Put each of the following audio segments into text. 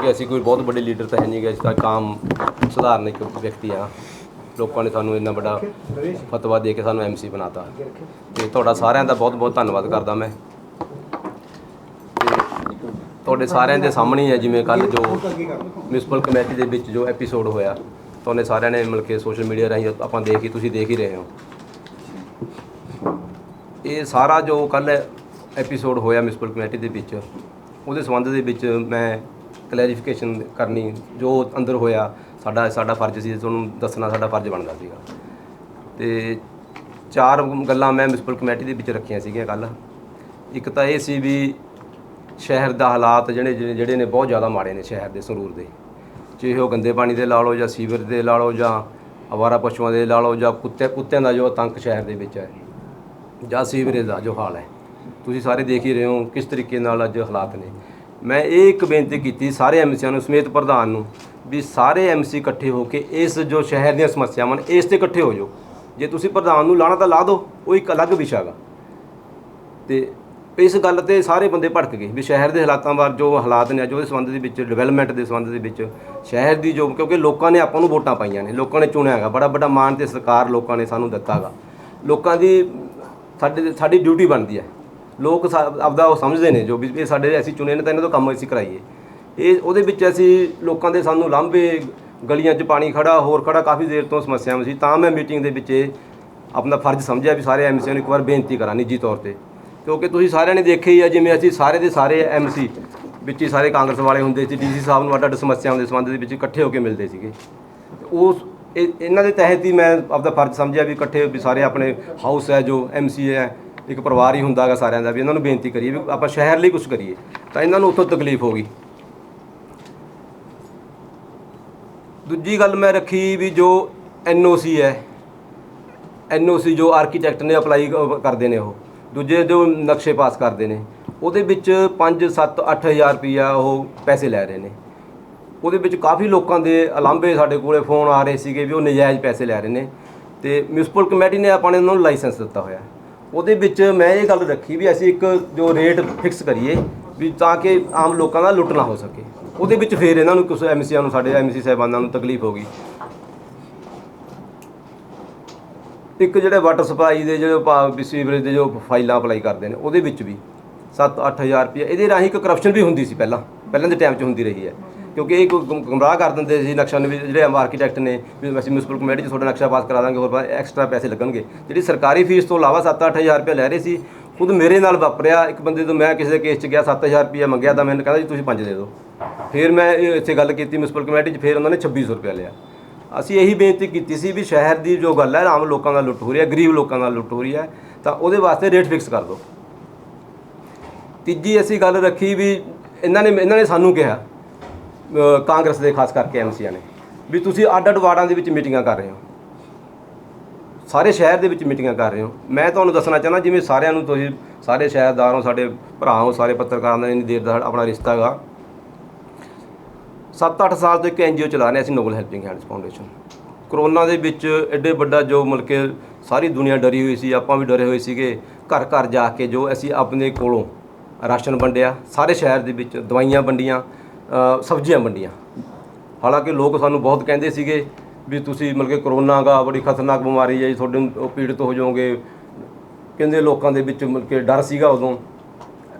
ਕਿਉਂਕਿ ਅਸੀਂ ਕੋਈ ਬਹੁਤ ਵੱਡੇ ਲੀਡਰ ਤਾਂ ਹੈ ਨਹੀਂ ਗਏ ਅਸੀਂ ਤਾਂ ਇੱਕ ਆਮ ਸਧਾਰਨ ਇੱਕ ਵਿਅਕਤੀ ਆ ਲੋਕਾਂ ਨੇ ਸਾਨੂੰ ਇੰਨਾ ਵੱਡਾ ਫਤਵਾ ਦੇ ਕੇ ਸਾਨੂੰ ਐਮਸੀ ਬਣਾਤਾ। ਤੇ ਤੁਹਾਡਾ ਸਾਰਿਆਂ ਦਾ ਬਹੁਤ ਬਹੁਤ ਧੰਨਵਾਦ ਕਰਦਾ ਮੈਂ। ਤੁਹਾਡੇ ਸਾਰਿਆਂ ਦੇ ਸਾਹਮਣੇ ਹੈ ਜਿਵੇਂ ਕੱਲ ਜੋ ਮਿਊਨਿਸਪਲ ਕਮੇਟੀ ਦੇ ਵਿੱਚ ਜੋ ਐਪੀਸੋਡ ਹੋਇਆ ਤੁਹਾਨੇ ਸਾਰਿਆਂ ਨੇ ਮਿਲ ਕੇ ਸੋਸ਼ਲ ਮੀਡੀਆ ਰਾਹੀਂ ਆਪਾਂ ਦੇਖ ਹੀ, ਤੁਸੀਂ ਦੇਖ ਹੀ ਰਹੇ ਹੋ। ਇਹ ਸਾਰਾ ਜੋ ਕੱਲ ਐਪੀਸੋਡ ਹੋਇਆ ਮਿਊਨਿਸਪਲ ਕਮੇਟੀ ਦੇ ਵਿੱਚ, ਉਹਦੇ ਸੰਬੰਧ ਦੇ ਵਿੱਚ ਮੈਂ ਕਲੈਰੀਫਿਕੇਸ਼ਨ ਕਰਨੀ, ਜੋ ਅੰਦਰ ਹੋਇਆ, ਸਾਡਾ ਸਾਡਾ ਫਰਜ਼ ਸੀ, ਤੁਹਾਨੂੰ ਦੱਸਣਾ ਸਾਡਾ ਫਰਜ਼ ਬਣਦਾ ਸੀਗਾ। ਤੇ ਚਾਰ ਗੱਲਾਂ ਮੈਂ ਮਿਊਨਿਸਪਲ ਕਮੇਟੀ ਦੇ ਵਿੱਚ ਰੱਖੀਆਂ ਸੀਗੀਆਂ ਕੱਲ ਇੱਕ ਤਾਂ ਇਹ ਸੀ ਵੀ ਸ਼ਹਿਰ ਦਾ ਹਾਲਾਤ ਜਿਹੜੇ ਜਿਹੜੇ ਨੇ ਬਹੁਤ ਜ਼ਿਆਦਾ ਮਾੜੇ ਨੇ ਸ਼ਹਿਰ ਦੇ, ਸੰਗਰੂਰ ਦੇ। ਚਾਹੇ ਉਹ ਗੰਦੇ ਪਾਣੀ ਦੇ ਲਾ ਲਓ ਜਾਂ ਸੀਵਰ ਦੇ ਲਾ ਲਓ ਜਾਂ ਅਵਾਰਾ ਪਸ਼ੂਆਂ ਦੇ ਲਾ ਲਓ ਜਾਂ ਕੁੱਤੇ, ਕੁੱਤਿਆਂ ਦਾ ਜੋ ਆਤੰਕ ਸ਼ਹਿਰ ਦੇ ਵਿੱਚ ਹੈ, ਜਾਂ ਸੀਵਰੇਜ ਦਾ ਜੋ ਹਾਲ ਹੈ। ਤੁਸੀਂ ਸਾਰੇ ਦੇਖ ਹੀ ਰਹੇ ਹੋ ਕਿਸ ਤਰੀਕੇ ਨਾਲ ਅੱਜ ਹਾਲਾਤ ਨੇ। ਮੈਂ ਇਹ ਇੱਕ ਬੇਨਤੀ ਕੀਤੀ ਸਾਰੇ ਐਮਸੀਆਂ ਨੂੰ, ਸਮੇਤ ਪ੍ਰਧਾਨ ਨੂੰ, ਵੀ ਸਾਰੇ ਐਮਸੀ ਇਕੱਠੇ ਹੋ ਕੇ ਇਸ ਜੋ ਸ਼ਹਿਰ ਦੀਆਂ ਸਮੱਸਿਆਵਾਂ ਨੇ, ਇਸ ਤੇ ਇਕੱਠੇ ਹੋ ਜਾਓ। ਜੇ ਤੁਸੀਂ ਪ੍ਰਧਾਨ ਨੂੰ ਲਾਣਾ ਤਾਂ ਲਾ ਦਿਓ, ਉਹ ਇੱਕ ਅਲੱਗ ਵਿਸ਼ਾ ਹੈਗਾ ਤੇ ਇਸ ਗੱਲ ਤੇ ਸਾਰੇ ਬੰਦੇ ਭੜਕ ਗਏ ਵੀ ਸ਼ਹਿਰ ਦੇ ਹਾਲਾਤਾਂ ਬਾਰੇ ਜੋ ਹਾਲਾਤ ਨੇ ਜੋ ਉਹਦੇ ਸੰਬੰਧ ਦੇ ਵਿੱਚ ਡਿਵੈਲਪਮੈਂਟ ਦੇ ਸੰਬੰਧ ਦੇ ਵਿੱਚ, ਸ਼ਹਿਰ ਦੀ ਜੋ, ਕਿਉਂਕਿ ਲੋਕਾਂ ਨੇ ਆਪਾਂ ਨੂੰ ਵੋਟਾਂ ਪਾਈਆਂ ਨੇ, ਲੋਕਾਂ ਨੇ ਚੁਣਿਆ ਹੈਗਾ ਬੜਾ ਵੱਡਾ ਮਾਣ ਤੇ ਸਰਕਾਰ ਲੋਕਾਂ ਨੇ ਸਾਨੂੰ ਦਿੱਤਾ ਹੈਗਾ ਲੋਕਾਂ ਦੀ, ਸਾਡੇ, ਸਾਡੀ ਡਿਊਟੀ ਬਣਦੀ ਹੈ। ਲੋਕ ਸਾ- ਆਪਦਾ ਉਹ ਸਮਝਦੇ ਨੇ ਜੋ ਵੀ ਇਹ ਸਾਡੇ ਅਸੀਂ ਚੁਣੇ ਨੇ ਤਾਂ ਇਹਨਾਂ ਤੋਂ ਕੰਮ ਅਸੀਂ ਕਰਾਈਏ। ਇਹ ਉਹਦੇ ਵਿੱਚ ਅਸੀਂ ਲੋਕਾਂ ਦੇ ਸਾਨੂੰ ਲਾਂਭੇ, ਗਲੀਆਂ 'ਚ ਪਾਣੀ ਖੜਾ, ਹੋਰ ਖੜਾ ਕਾਫੀ ਦੇਰ ਤੋਂ ਸਮੱਸਿਆਵਾਂ ਸੀ। ਤਾਂ ਮੈਂ ਮੀਟਿੰਗ ਦੇ ਵਿੱਚ ਇਹ ਆਪਣਾ ਫਰਜ਼ ਸਮਝਿਆ ਵੀ ਸਾਰੇ ਐਮਸੀਆਂ ਨੂੰ ਇੱਕ ਵਾਰ ਬੇਨਤੀ ਕਰਾਂ ਨਿੱਜੀ ਤੌਰ ਤੇ। ਕਿਉਂਕਿ ਤੁਸੀਂ ਸਾਰਿਆਂ ਨੇ ਦੇਖਿਆ ਹੀ ਆ, ਜਿਵੇਂ ਅਸੀਂ ਸਾਰੇ ਦੇ ਸਾਰੇ ਐਮਸੀ ਵਿੱਚ ਹੀ ਸਾਰੇ ਕਾਂਗਰਸ ਵਾਲੇ ਹੁੰਦੇ ਸੀ, ਡੀਸੀ ਸਾਹਿਬ ਨੂੰ ਅੱਡ ਅੱਡ ਸਮੱਸਿਆਵਾਂ ਦੇ ਸੰਬੰਧ ਦੇ ਵਿੱਚ ਇਕੱਠੇ ਹੋ ਕੇ ਮਿਲਦੇ ਸੀਗੇ। ਤੇ ਉਸ ਇਹ- ਇਹਨਾਂ ਦੇ ਤਹਿਤ ਹੀ ਮੈਂ ਆਪਦਾ ਫਰਜ਼ ਸਮਝਿਆ ਵੀ ਇਕੱਠੇ ਵੀ ਸਾਰੇ ਆਪਣੇ ਹਾਊਸ ਹੈ, ਜੋ ਐਮਸੀ ਹੈ ਇੱਕ ਪਰਿਵਾਰ ਹੀ ਹੁੰਦਾ ਹੈਗਾ ਸਾਰਿਆਂ ਦਾ ਵੀ ਇਹਨਾਂ ਨੂੰ ਬੇਨਤੀ ਕਰੀਏ ਵੀ ਆਪਾਂ ਸ਼ਹਿਰ ਲਈ ਕੁਝ ਕਰੀਏ। ਤਾਂ ਇਹਨਾਂ ਨੂੰ ਉੱਥੋਂ ਤਕਲੀਫ ਹੋ ਗਈ। ਦੂਜੀ ਗੱਲ ਮੈਂ ਰੱਖੀ ਵੀ ਜੋ ਐਨਓਸੀ ਹੈ ਐਨਓਸੀ ਜੋ ਆਰਕੀਟੈਕਟ ਨੇ ਅਪਲਾਈ ਕਰਦੇ ਨੇ ਉਹ, ਦੂਜੇ ਜੋ ਨਕਸ਼ੇ ਪਾਸ ਕਰਦੇ ਨੇ, ਉਹਦੇ ਵਿੱਚ 5 7 8000 ਰੁਪਈਆ ਉਹ ਪੈਸੇ ਲੈ ਰਹੇ ਨੇ। ਉਹਦੇ ਵਿੱਚ ਕਾਫੀ ਲੋਕਾਂ ਦੇ ਅਲਾਂਭੇ ਸਾਡੇ ਕੋਲੇ ਫੋਨ ਆ ਰਹੇ ਸੀਗੇ ਵੀ ਉਹ ਨਜਾਇਜ਼ ਪੈਸੇ ਲੈ ਰਹੇ ਨੇ ਤੇ ਮਿਊਨਿਸਪਲ ਕਮੇਟੀ ਨੇ ਆਪਾਂ ਨੇ ਉਹਨਾਂ ਨੂੰ ਲਾਇਸੈਂਸ ਦਿੱਤਾ ਹੋਇਆ। ਉਹਦੇ ਵਿੱਚ ਮੈਂ ਇਹ ਗੱਲ ਰੱਖੀ ਵੀ ਅਸੀਂ ਇੱਕ ਜੋ ਰੇਟ ਫਿਕਸ ਕਰੀਏ ਵੀ ਤਾਂ ਕਿ ਆਮ ਲੋਕਾਂ ਦਾ ਲੁੱਟ ਨਾ ਹੋ ਸਕੇ। ਉਹਦੇ ਵਿੱਚ ਫੇਰ ਇਹਨਾਂ ਨੂੰ ਕੁਝ ਐਮਸੀਆਂ ਨੂੰ ਸਾਡੇ ਐਮਸੀ ਸਾਹਿਬਾਨਾਂ ਨੂੰ ਤਕਲੀਫ ਹੋ ਗਈ। ਇੱਕ ਜਿਹੜੇ ਵਾਟਰ ਸਪਲਾਈ ਦੇ ਜਿਹੜੇ ਪਾ- ਸੀਵਰੇਜ ਦੇ ਜੋ ਫਾਈਲਾਂ ਅਪਲਾਈ ਕਰਦੇ ਨੇ, ਉਹਦੇ ਵਿੱਚ ਵੀ 7-8000 ਰੁਪਏ ਇਹਦੇ ਰਾਹੀਂ ਇੱਕ ਕਰਪਸ਼ਨ ਵੀ ਹੁੰਦੀ ਸੀ ਪਹਿਲਾਂ। ਪਹਿਲਾਂ ਦੇ ਟਾਈਮ 'ਚ ਹੁੰਦੀ ਰਹੀ ਹੈ। ਕਿਉਂਕਿ ਇਹ ਕੋਈ ਗੁੰਮ- ਗੁੰਮਰਾਹ ਕਰ ਦਿੰਦੇ ਸੀ ਨਕਸ਼ਾ ਨੂੰ ਵੀ ਜਿਹੜੇ ਆਰਕੀਟੈਕਟ ਨੇ, ਵੀ ਅਸੀਂ ਮਿਊਨਿਸਪਲ ਕਮੇਟੀ 'ਚ ਤੁਹਾਡਾ ਨਕਸ਼ਾ ਪਾਸ ਕਰਾ ਦਾਂਗੇ, ਹੋਰ ਐਕਸਟਰਾ ਪੈਸੇ ਲੱਗਣਗੇ। ਜਿਹੜੀ ਸਰਕਾਰੀ ਫੀਸ ਤੋਂ ਇਲਾਵਾ 7-8000 ਰੁਪਏ ਲੈ ਰਹੇ ਸੀ, ਖੁਦ ਮੇਰੇ ਨਾਲ ਵਾਪਰਿਆ, ਇੱਕ ਬੰਦੇ ਤੋਂ ਮੈਂ ਕਿਸੇ ਦੇ ਕੇਸ 'ਚ ਗਿਆ 7000 ਰੁਪਏ ਮੰਗਿਆ ਤਾਂ ਮੈਨੂੰ ਕਹਿੰਦਾ ਜੀ ਤੁਸੀਂ 5 ਦੇ ਦਿਓ। ਫਿਰ ਮੈਂ ਇਹ ਇੱਥੇ ਗੱਲ ਕੀਤੀ ਮਿਊਨਿਸਪਲ ਕਮੇਟੀ 'ਚ, ਫਿਰ ਉਹਨਾਂ ਨੇ 2600 ਰੁਪਏ ਲਿਆ। ਅਸੀਂ ਇਹੀ ਬੇਨਤੀ ਕੀਤੀ ਸੀ ਵੀ ਸ਼ਹਿਰ ਦੀ ਜੋ ਗੱਲ ਹੈ, ਆਮ ਲੋਕਾਂ ਦਾ ਲੁੱਟ ਹੋ ਰਹੀ ਹੈ, ਗਰੀਬ ਲੋਕਾਂ ਦਾ ਲੁੱਟ ਹੋ ਰਹੀ ਹੈ, ਤਾਂ ਉਹਦੇ ਵਾਸਤੇ ਰੇਟ ਫਿਕਸ ਕਰ ਦਿਓ। ਤੀਜੀ ਅਸੀਂ ਗੱਲ ਰੱਖੀ ਵੀ ਇਹਨਾਂ ਨੇ ਇਹਨਾਂ ਨੇ ਸਾਨੂੰ ਕਿਹਾ ਕਾਂਗਰਸ ਦੇ ਖਾਸ ਕਰਕੇ ਐਮਸੀਆਂ ਨੇ। ਵੀ ਤੁਸੀਂ ਅੱਡ ਅੱਡ ਵਾਰਡਾਂ ਦੇ ਵਿੱਚ ਮੀਟਿੰਗਾਂ ਕਰ ਰਹੇ ਹੋ। ਸਾਰੇ ਸ਼ਹਿਰ ਦੇ ਵਿੱਚ ਮੀਟਿੰਗਾਂ ਕਰ ਰਹੇ ਹੋ। ਮੈਂ ਤੁਹਾਨੂੰ ਦੱਸਣਾ ਚਾਹੁੰਦਾ, ਜਿਵੇਂ ਸਾਰਿਆਂ ਨੂੰ ਤੁਸੀਂ, ਸਾਰੇ ਸ਼ਹਿਰਦਾਰ ਹੋ, ਸਾਡੇ ਭਰਾ ਹੋ, ਸਾਰੇ ਪੱਤਰਕਾਰਾਂ ਦਾ ਇੰਨੀ ਦੇਰ ਦਾ ਆਪਣਾ ਰਿਸ਼ਤਾ ਹੈਗਾ। 7-8 ਸਾਲ ਤੋਂ ਇੱਕ ਐਨਜੀਓ ਚਲਾ ਰਹੇ ਅਸੀਂ noble helping hands foundation corona ਦੇ ਵਿੱਚ ਐਡੇ ਵੱਡਾ ਜੋ ਮਤਲਬ ਕਿ ਸਾਰੀ ਦੁਨੀਆ ਡਰੀ ਹੋਈ ਸੀ, ਆਪਾਂ ਵੀ ਡਰੇ ਹੋਏ ਸੀਗੇ। ਘਰ ਘਰ ਜਾ ਕੇ ਜੋ ਅਸੀਂ ਆਪਣੇ ਕੋਲੋਂ ਰਾਸ਼ਨ ਵੰਡਿਆ, ਸਾਰੇ ਸ਼ਹਿਰ ਦੇ ਵਿੱਚ ਦਵਾਈਆਂ ਵੰਡੀਆਂ ਸਬਜ਼ੀਆਂ ਵੰਡੀਆਂ। ਹਾਲਾਂਕਿ ਲੋਕ ਸਾਨੂੰ ਬਹੁਤ ਕਹਿੰਦੇ ਸੀਗੇ ਵੀ ਤੁਸੀਂ ਮਤਲਬ ਕਿ ਕਰੋਨਾ ਗਾ ਬੜੀ ਖਤਰਨਾਕ ਬਿਮਾਰੀ ਹੈ ਜੀ, ਤੁਹਾਡੇ ਉਹ ਪੀੜਤ ਹੋ ਜਾਓਗੇ। ਕਹਿੰਦੇ ਲੋਕਾਂ ਦੇ ਵਿੱਚ ਮਤਲਬ ਕਿ ਡਰ ਸੀਗਾ ਉਦੋਂ।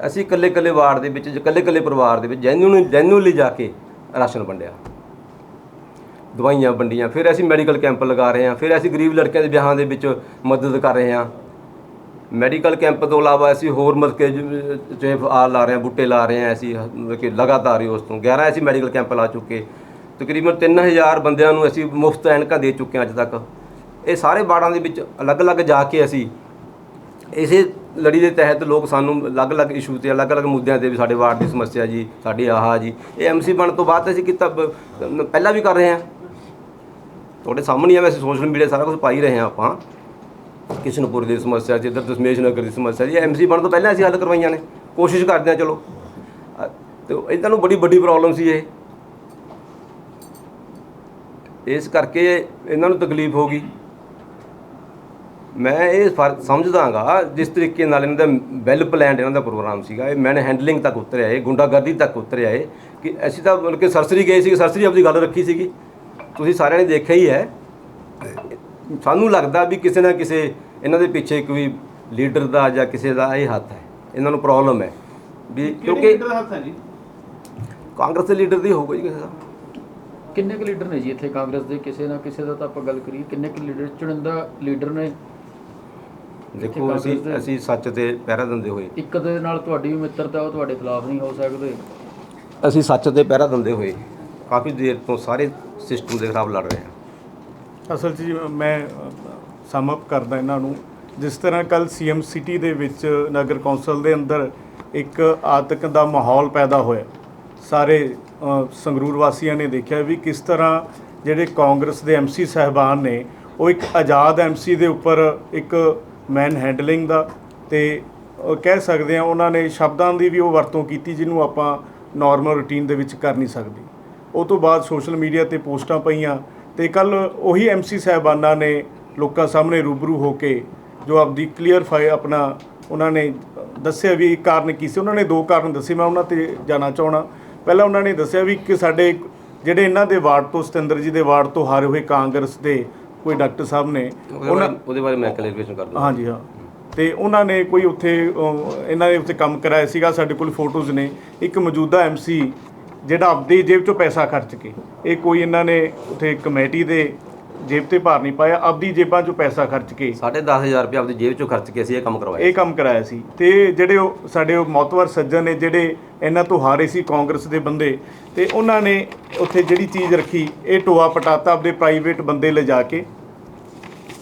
ਅਸੀਂ ਇਕੱਲੇ ਇਕੱਲੇ ਵਾਰਡ ਦੇ ਵਿੱਚ ਇਕੱਲੇ ਇਕੱਲੇ ਪਰਿਵਾਰ ਦੇ ਵਿੱਚ ਜੈਨੂਨ ਜੈਨੂਨਲੀ ਜਾ ਕੇ ਰਾਸ਼ਨ ਵੰਡਿਆ। ਦਵਾਈਆਂ ਵੰਡੀਆਂ, ਫਿਰ ਅਸੀਂ ਮੈਡੀਕਲ ਕੈਂਪ ਲਗਾ ਰਹੇ ਹਾਂ, ਫਿਰ ਅਸੀਂ ਗਰੀਬ ਲੜਕਿਆਂ ਦੇ ਵਿਆਹਾਂ ਦੇ ਵਿੱਚ ਮਦਦ ਕਰ ਰਹੇ ਹਾਂ। ਮੈਡੀਕਲ ਕੈਂਪ ਤੋਂ ਇਲਾਵਾ ਅਸੀਂ ਹੋਰ ਮਤਲਬ ਕਿ ਜੇ ਆ ਲਾ ਰਹੇ ਹਾਂ, ਬੂਟੇ ਲਾ ਰਹੇ ਹਾਂ, ਅਸੀਂ ਕਿ ਲਗਾਤਾਰ ਹੀ ਉਸ ਤੋਂ 11 ਅਸੀਂ ਮੈਡੀਕਲ ਕੈਂਪ ਲਾ ਚੁੱਕੇ। ਤਕਰੀਬਨ 3000 ਬੰਦਿਆਂ ਨੂੰ ਅਸੀਂ ਮੁਫਤ ਐਨਕਾਂ ਦੇ ਚੁੱਕੇ ਹਾਂ ਅੱਜ ਤੱਕ। ਇਹ ਸਾਰੇ ਬਾੜਾਂ ਦੇ ਵਿੱਚ ਅਲੱਗ-ਅਲੱਗ ਜਾ ਕੇ ਅਸੀਂ ਇਸੇ ਲੜੀ ਦੇ ਤਹਿਤ ਲੋਕ ਸਾਨੂੰ ਅਲੱਗ-ਅਲੱਗ ਇਸ਼ੂ ਤੇ, ਅਲੱਗ-ਅਲੱਗ ਮੁੱਦਿਆਂ ਤੇ ਵੀ ਸਾਡੇ ਵਾਰਡ ਦੀ ਸਮੱਸਿਆ ਜੀ, ਸਾਡੀ ਆਹਾ ਜੀ, ਇਹ ਐਮਸੀ ਬਣ ਤੋਂ ਬਾਅਦ ਅਸੀਂ ਕੀਤਾ ਪਹਿਲਾਂ ਵੀ ਕਰ ਰਹੇ ਹਾਂ। ਤੁਹਾਡੇ ਸਾਹਮਣੇ ਆ, ਵੈਸੇ ਸੋਸ਼ਲ ਮੀਡੀਆ ਸਾਰਾ ਕੁਝ ਪਾਈ ਰਹੇ ਹਾਂ ਆਪਾਂ। ਕਿਸ਼ਨਪੁਰ ਦੀ ਸਮੱਸਿਆ ਸੀ ਇੱਧਰ ਦਸ਼ਮੇਸ਼ ਨਗਰ ਦੀ ਸਮੱਸਿਆ ਜੀ ਐਮਸੀ ਬਣ ਤੋਂ ਪਹਿਲਾਂ ਅਸੀਂ ਹੱਲ ਕਰਵਾਈਆਂ ਨੇ ਕੋਸ਼ਿਸ਼ ਕਰਦੇ ਹਾਂ ਚਲੋ। ਅ, ਤੇ ਇਹਨਾਂ ਨੂੰ ਬੜੀ ਵੱਡੀ ਪ੍ਰੋਬਲਮ ਸੀ ਇਹ। ਇਸ ਕਰਕੇ ਇਹਨਾਂ ਨੂੰ ਤਕਲੀਫ ਹੋ ਗਈ। ਮੈਂ ਇਹ ਫਰ- ਸਮਝਦਾਗਾ ਜਿਸ ਤਰੀਕੇ ਨਾਲ ਇਹਨਾਂ ਦਾ ਵੈਲ ਪਲਾਨਡ ਇਹਨਾਂ ਦਾ ਪ੍ਰੋਗਰਾਮ ਸੀਗਾ ਇਹ ਮੈਨ ਹੈਂਡਲਿੰਗ ਤੱਕ ਉਤਰਿਆ ਇਹ ਗੁੰਡਾਗਰਦੀ ਤੱਕ ਉਤਰਿਆ ਇਹ ਕਿ ਅਸੀਂ ਤਾਂ ਮਤਲਬ ਕਿ ਸਰਸਰੀ ਗਏ ਸੀ ਸਰਸਰੀ ਆਪਣੀ ਗੱਲ ਰੱਖੀ ਸੀਗੀ। ਤੁਸੀਂ ਸਾਰਿਆਂ ਨੇ ਦੇਖਿਆ ਹੀ ਹੈ ਸਾਨੂੰ ਲੱਗਦਾ ਵੀ ਕਿਸੇ ਨਾ ਕਿਸੇ ਇਹਨਾਂ ਦੇ ਪਿੱਛੇ ਕੋਈ ਲੀਡਰ ਦਾ ਜਾਂ ਕਿਸੇ ਦਾ ਇਹ ਹੱਥ ਹੈ ਇਹਨਾਂ ਨੂੰ ਪ੍ਰੋਬਲਮ ਹੈ। ਵੀ ਕਿਉਂਕਿ ਦਾ ਹੱਥ ਹੈ ਜੀ? ਕਾਂਗਰਸ ਦੇ ਲੀਡਰ ਦੀ ਹੋਊਗਾ ਜੀ ਕਿਸੇ ਦਾ। ਕਿੰਨੇ ਕੁ ਲੀਡਰ ਨੇ ਜੀ ਇੱਥੇ ਕਾਂਗਰਸ ਦੇ? ਕਿਸੇ ਨਾ ਕਿਸੇ ਦਾ ਤਾਂ ਆਪਾਂ ਗੱਲ ਕਰੀਏ ਕਿੰਨੇ ਕੁ ਲੀਡਰ? ਚੁਣਿੰਦਾ ਲੀਡਰ ਨੇ? ਦੇਖੋ ਅਸੀਂ ਅਸੀਂ ਸੱਚ ਤੇ ਪਹਿਰਾ ਦਿੰਦੇ ਹੋਏ। ਇੱਕ ਦੇ ਨਾਲ ਤੁਹਾਡੀ ਵੀ ਮਿੱਤਰਤਾ ਉਹ ਤੁਹਾਡੇ ਖਿਲਾਫ ਨਹੀਂ ਹੋ ਸਕਦੇ। ਅਸੀਂ ਸੱਚ ਤੇ ਪਹਿਰਾ ਦਿੰਦੇ ਹੋਏ ਕਾਫੀ ਦੇਰ ਤੋਂ ਸਾਰੇ ਸਿਸਟਮ ਦੇ ਖਿਲਾਫ ਲੜ ਰਹੇ ਹਾਂ। ਅਸਲ 'ਚ ਜੀ ਮੈਂ ਸਮ ਅਪ ਕਰਦਾ ਇਹਨਾਂ ਨੂੰ। ਜਿਸ ਤਰ੍ਹਾਂ ਕੱਲ ਸੀਐਮ ਸਿਟੀ ਦੇ ਵਿੱਚ ਨਗਰ ਕੌਂਸਲ ਦੇ ਅੰਦਰ ਇੱਕ ਆਤਕ ਦਾ ਮਾਹੌਲ ਪੈਦਾ ਹੋਇਆ। ਸਾਰੇ ਸੰਗਰੂਰ ਵਾਸੀਆਂ ਨੇ ਦੇਖਿਆ ਵੀ ਕਿਸ ਤਰ੍ਹਾਂ ਜਿਹੜੇ ਕਾਂਗਰਸ ਦੇ ਐਮਸੀ ਸਹਿਬਾਨ ਨੇ, ਉਹ ਇੱਕ ਆਜ਼ਾਦ ਐਮਸੀ ਦੇ ਉੱਪਰ ਇੱਕ ਮੈਨ ਹੈਂਡਲਿੰਗ ਦਾ ਤੇ ਕਹਿ ਸਕਦੇ ਆ ਉਹਨਾਂ ਨੇ ਸ਼ਬਦਾਂ ਦੀ ਵੀ ਉਹ ਵਰਤੋਂ ਕੀਤੀ ਜਿਹਨੂੰ ਆਪਾਂ ਨਾਰਮਲ ਰੂਟੀਨ ਦੇ ਵਿੱਚ ਕਰ ਨਹੀਂ ਸਕਦੇ। ਉਹ ਤੋਂ ਬਾਅਦ ਸੋਸ਼ਲ ਮੀਡੀਆ ਤੇ ਪੋਸਟਾਂ ਪਈਆਂ। ਤੇ ਕੱਲ ਉਹੀ ਐਮਸੀ ਸਾਹਿਬਾਨਾਂ ਨੇ ਲੋਕਾਂ ਸਾਹਮਣੇ ਰੂਬਰੂ ਹੋ ਕੇ ਜੋ ਆਪਦੀ ਕਲੀਅਰ ਫਾਈ ਆਪਣਾ ਉਹਨਾਂ ਨੇ ਦੱਸਿਆ ਵੀ ਕਾਰਨ ਕੀ ਸੀ। ਉਹਨਾਂ ਨੇ ਦੋ ਕਾਰਨ ਦੱਸੇ ਮੈਂ ਉਹਨਾਂ ਤੇ ਜਾਣਾ ਚਾਹਣਾ ਪਹਿਲਾਂ ਉਹਨਾਂ ਨੇ ਦੱਸਿਆ ਵੀ ਕਿ ਸਾਡੇ ਜਿਹੜੇ ਇਹਨਾਂ ਦੇ ਵਾਰਡ ਤੋਂ ਸਤਿੰਦਰ ਜੀ ਦੇ ਵਾਰਡ ਤੋਂ ਹਾਰੇ ਹੋਏ ਕਾਂਗਰਸ ਦੇ ਕੋਈ ਡਾਕਟਰ ਸਾਹਿਬ ਨੇ ਬਾਰੇ ਉਹਦੇ ਬਾਰੇ ਮੈਂ ਕਲੈਰੀਫਿਕੇਸ਼ਨ ਕਰ ਦੂੰਗਾ। ਹਾਂਜੀ ਹਾਂ। ਤੇ ਉਹਨਾਂ ਨੇ ਕੋਈ ਉੱਥੇ ਇਹਨਾਂ ਨੇ ਉੱਥੇ ਕੰਮ ਕਰਾਇਆ ਸੀਗਾ ਸਾਡੇ ਕੋਲ ਫੋਟੋਜ਼ ਨੇ। ਇੱਕ ਮੌਜੂਦਾ ਐਮਸੀ ਜਿਹੜਾ ਆਪਦੀ ਜੇਬ ਚੋਂ ਪੈਸਾ ਖਰਚ ਕੇ ਇਹ ਕੋਈ ਇਹਨਾਂ ਨੇ ਉੱਥੇ ਕਮੇਟੀ ਦੇ ਜੇਬ ਤੇ ਭਾਰ ਨਹੀਂ ਪਾਇਆ ਆਪਦੀ ਜੇਬਾਂ ਚੋਂ ਪੈਸਾ ਖਰਚ ਕੇ। ਸਾਢੇ ਦਸ ਹਜ਼ਾਰ ਰੁਪਏ ਆਪਦੀ ਜੇਬ ਚੋਂ ਖਰਚ ਕੇ ਅਸੀਂ ਇਹ ਕੰਮ ਕਰਵਾਇਆ ਇਹ ਕੰਮ ਕਰਾਇਆ ਸੀ। ਤੇ ਜਿਹੜੇ ਉਹ ਸਾਡੇ ਉਹ ਮੌਤਵਰ ਸੱਜਣ ਨੇ ਜਿਹੜੇ ਇਹਨਾਂ ਤੋਂ ਹਾਰੇ ਸੀ ਕਾਂਗਰਸ ਦੇ ਬੰਦੇ ਤੇ ਉਹਨਾਂ ਨੇ ਉੱਥੇ ਜਿਹੜੀ ਚੀਜ਼ ਰੱਖੀ ਇਹ ਟੋਆ ਪਟਾਤਾ ਆਪਦੇ ਪ੍ਰਾਈਵੇਟ ਬੰਦੇ ਲਿਜਾ ਕੇ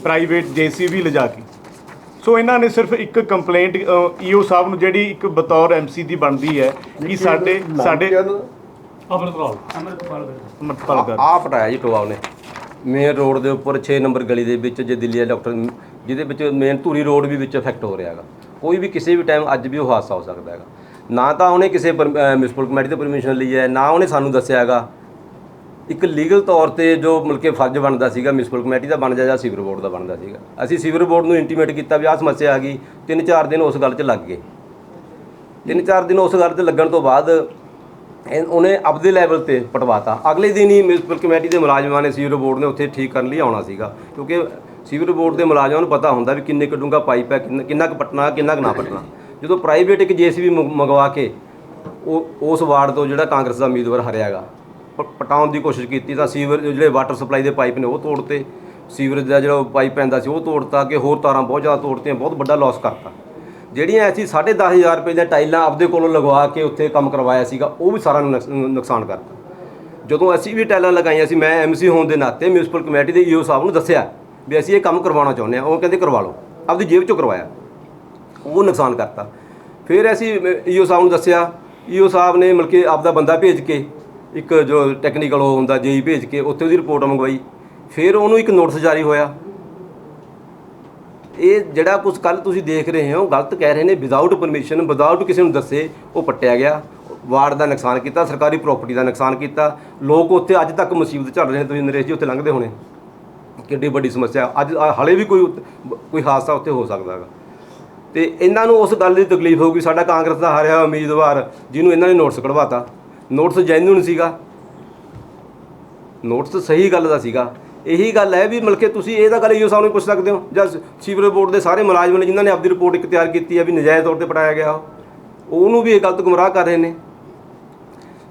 ਪ੍ਰਾਈਵੇਟ ਜੀਸੀਬੀ ਲਿਜਾ ਕੇ। ਸੋ ਇਹਨਾਂ ਨੇ ਸਿਰਫ ਇੱਕ ਕੰਪਲੇਂਟ ਈਓ ਸਾਹਿਬ ਨੂੰ ਜਿਹੜੀ ਇੱਕ ਬਤੌਰ ਐਮਸੀ ਦੀ ਬਣਦੀ ਹੈ ਕਿ ਸਾਡੇ ਸਾਡੇ ਅਮਰਪਾਲ। ਅਮਰਪਾਲ ਕਰ ਆ ਪਟਾਇਆ ਜੀ ਟੋਆ ਉਹਨੇ। ਮੇਨ ਰੋਡ ਦੇ ਉੱਪਰ 6 ਨੰਬਰ ਗਲੀ ਦੇ ਵਿੱਚ ਜੇ ਦਿੱਲੀ ਦੇ ਡਾਕਟਰ ਜਿਹਦੇ ਵਿੱਚ ਮੇਨ ਧੂਰੀ ਰੋਡ ਵੀ ਵਿੱਚ ਇਫੈਕਟ ਹੋ ਰਿਹਾ ਹੈਗਾ। ਕੋਈ ਵੀ ਕਿਸੇ ਵੀ ਟਾਈਮ ਅੱਜ ਵੀ ਉਹ ਹਾਦਸਾ ਹੋ ਸਕਦਾ ਹੈਗਾ। ਨਾ ਤਾਂ ਉਹਨੇ ਕਿਸੇ ਮਿਊਨਿਸਪਲ ਕਮੇਟੀ ਤੋਂ ਪਰਮਿਸ਼ਨ ਲਈ ਹੈ ਨਾ ਉਹਨੇ ਸਾਨੂੰ ਦੱਸਿਆ ਹੈਗਾ। ਇੱਕ ਲੀਗਲ ਤੌਰ ਤੇ ਜੋ ਮਤਲਬ ਕਿ ਫਰਜ਼ ਬਣਦਾ ਸੀਗਾ ਮਿਊਨਿਸਪਲ ਕਮੇਟੀ ਦਾ ਬਣਦਾ ਜਾਂ ਸੀਵਰ ਬੋਰਡ ਦਾ ਬਣਦਾ ਸੀਗਾ। ਅਸੀਂ ਸੀਵਰ ਬੋਰਡ ਨੂੰ ਇੰਟੀਮੇਟ ਕੀਤਾ ਵੀ ਆਹ ਸਮੱਸਿਆ ਆ ਗਈ ਤਿੰਨ ਚਾਰ ਦਿਨ ਉਸ ਗੱਲ 'ਚ ਲੱਗ ਗਏ। ਤਿੰਨ ਚਾਰ ਦਿਨ ਉਸ ਗੱਲ ਤੇ ਲੱਗਣ ਤੋਂ ਬਾਅਦ ਉਹਨੇ ਆਪਦੇ ਲੈਵਲ ਤੇ ਪਟਵਾਤਾ। ਅਗਲੇ ਦਿਨ ਹੀ ਮਿਊਨਿਸਪਲ ਕਮੇਟੀ ਦੇ ਮੁਲਾਜ਼ਮਾਂ ਨੇ ਸੀਵਰ ਬੋਰਡ ਨੇ ਉੱਥੇ ਠੀਕ ਕਰਨ ਲਈ ਆਉਣਾ ਸੀਗਾ। ਕਿਉਂਕਿ ਸੀਵਰ ਬੋਰਡ ਦੇ ਮੁਲਾਜ਼ਮਾਂ ਨੂੰ ਪਤਾ ਹੁੰਦਾ ਵੀ ਕਿੰਨੇ ਕੁ ਡੂੰਘਾ ਪਾਈਪ ਹੈ, ਕਿੰਨਾ ਕੁ ਪਟਣਾ, ਕਿੰਨਾ ਕੁ ਨਾ ਪਟਣਾ। ਜਦੋਂ ਪ੍ਰਾਈਵੇਟ ਇੱਕ ਜੀਸੀਬੀ ਮੰਗਵਾ ਕੇ ਉਹ ਉਸ ਵਾਰਡ ਤੋਂ ਜਿਹੜਾ ਕਾਂਗਰਸ ਦਾ ਉਮੀਦਵਾਰ ਹਰਿਆਗਾ ਪਟਾਉਣ ਦੀ ਕੋਸ਼ਿਸ਼ ਕੀਤੀ ਤਾਂ ਸੀਵਰ ਜਿਹੜੇ ਵਾਟਰ ਸਪਲਾਈ ਦੇ ਪਾਈਪ ਨੇ ਉਹ ਤੋੜਤੇ। ਸੀਵਰੇਜ ਦਾ ਜਿਹੜਾ ਪਾਈਪ ਪੈਂਦਾ ਸੀ ਉਹ ਤੋੜਤਾ ਕਿ ਹੋਰ ਤਾਰਾਂ ਬਹੁਤ ਜ਼ਿਆਦਾ ਤੋੜਤੀਆਂ, ਬਹੁਤ ਵੱਡਾ ਲਾਸ ਕਰਤਾ। ਜਿਹੜੀਆਂ ਅਸੀਂ 10500 ਰੁਪਏ ਦੀਆਂ ਟਾਈਲਾਂ ਆਪਦੇ ਕੋਲੋਂ ਲਗਵਾ ਕੇ ਉੱਥੇ ਕੰਮ ਕਰਵਾਇਆ ਸੀਗਾ, ਉਹ ਵੀ ਸਾਰਾ ਨੁਕਸ- ਨੁਕਸਾਨ ਕਰਤਾ। ਜਦੋਂ ਅਸੀਂ ਵੀ ਟਾਈਲਾਂ ਲਗਾਈਆਂ ਸੀ, ਮੈਂ ਐਮਸੀ ਹੋਣ ਦੇ ਨਾਤੇ ਮਿਊਨਿਸਪਲ ਕਮੇਟੀ ਦੇ ਈਓ ਸਾਹਿਬ ਨੂੰ ਦੱਸਿਆ ਵੀ ਅਸੀਂ ਇਹ ਕੰਮ ਕਰਵਾਉਣਾ ਚਾਹੁੰਦੇ ਹਾਂ, ਉਹ ਕਹਿੰਦੇ ਕਰਵਾ ਲਓ, ਆਪਦੀ ਜੇਬ ਚੋਂ ਕਰਵਾਇਆ। ਉਹ ਨੁਕਸਾਨ ਕਰਤਾ। ਫਿਰ ਅਸੀਂ ਈਓ ਸਾਹਿਬ ਨੂੰ ਦੱਸਿਆ ਈਓ ਸਾਹਿਬ ਨੇ ਮਤਲਬ ਕਿ ਆਪਦਾ ਬੰਦਾ ਭੇਜ ਕੇ, ਇੱਕ ਜੋ ਟੈਕਨੀਕਲ ਉਹ ਹੁੰਦਾ, ਜੇਈ ਭੇਜ ਕੇ, ਉੱਥੇ ਉਹਦੀ ਰਿਪੋਰਟ ਮੰਗਵਾਈ। ਫਿਰ ਉਹਨੂੰ ਇੱਕ ਨੋਟਿਸ ਜਾਰੀ ਹੋਇਆ ਇਹ ਜਿਹੜਾ ਕੁਝ ਕੱਲ ਤੁਸੀਂ ਦੇਖ ਰਹੇ ਹੋ, ਗਲਤ ਕਹਿ ਰਹੇ ਨੇ ਵਿਦਆਊਟ ਪਰਮਿਸ਼ਨ ਵਿਦਆਊਟ ਕਿਸੇ ਨੂੰ ਦੱਸੇ, ਉਹ ਪੱਟਿਆ ਗਿਆ। ਵਾਰਡ ਦਾ ਨੁਕਸਾਨ ਕੀਤਾ, ਸਰਕਾਰੀ ਪ੍ਰਾਪਰਟੀ ਦਾ ਨੁਕਸਾਨ ਕੀਤਾ। ਲੋਕ ਉੱਥੇ ਅੱਜ ਤੱਕ ਮੁਸੀਬਤ ਝੱਲ ਰਹੇ ਨੇ, ਤੁਸੀਂ ਨਰੇਸ਼ ਜੀ ਉੱਥੇ ਲੰਘਦੇ ਹੋਣੇ। ਕਿੱਡੀ ਵੱਡੀ ਸਮੱਸਿਆ। ਅੱਜ ਆ ਹਾਲੇ ਵੀ ਕੋਈ ਕੋਈ ਹਾਦਸਾ ਉੱਥੇ ਹੋ ਸਕਦਾ ਹੈਗਾ। ਤੇ ਇਹਨਾਂ ਨੂੰ ਉਸ ਗੱਲ ਦੀ ਤਕਲੀਫ ਹੋਊਗੀ, ਸਾਡਾ ਕਾਂਗਰਸ ਦਾ ਹਾਰਿਆ ਉਮੀਦਵਾਰ, ਜਿਹਨੂੰ ਇਹਨਾਂ ਨੇ ਨੋਟਿਸ ਕਢਵਾਤਾ। ਨੋਟਿਸ ਜੈਨੂਨ ਸੀਗਾ। ਨੋਟਿਸ ਸਹੀ ਗੱਲ ਦਾ ਸੀਗਾ। ਇਹੀ ਗੱਲ ਹੈ ਵੀ ਮਤਲਬ ਕਿ ਤੁਸੀਂ ਇਹ ਤਾਂ ਗੱਲ ਈਓ ਸਾਹਿਬ ਨੂੰ ਪੁੱਛ ਸਕਦੇ ਹੋ। ਜਾਂ ਸੀਵਰੇਜ ਬੋਰਡ ਦੇ ਸਾਰੇ ਮੁਲਾਜ਼ਮ ਨੇ ਜਿਨ੍ਹਾਂ ਨੇ ਆਪਦੀ ਰਿਪੋਰਟ ਇੱਕ ਤਿਆਰ ਕੀਤੀ ਹੈ ਵੀ ਨਜਾਇਜ਼ ਤੌਰ ਤੇ ਪਟਾਇਆ ਗਿਆ ਉਹਨੂੰ ਵੀ ਇਹ ਗਲਤ ਗੁੰਮਰਾਹ ਕਰ ਰਹੇ ਨੇ।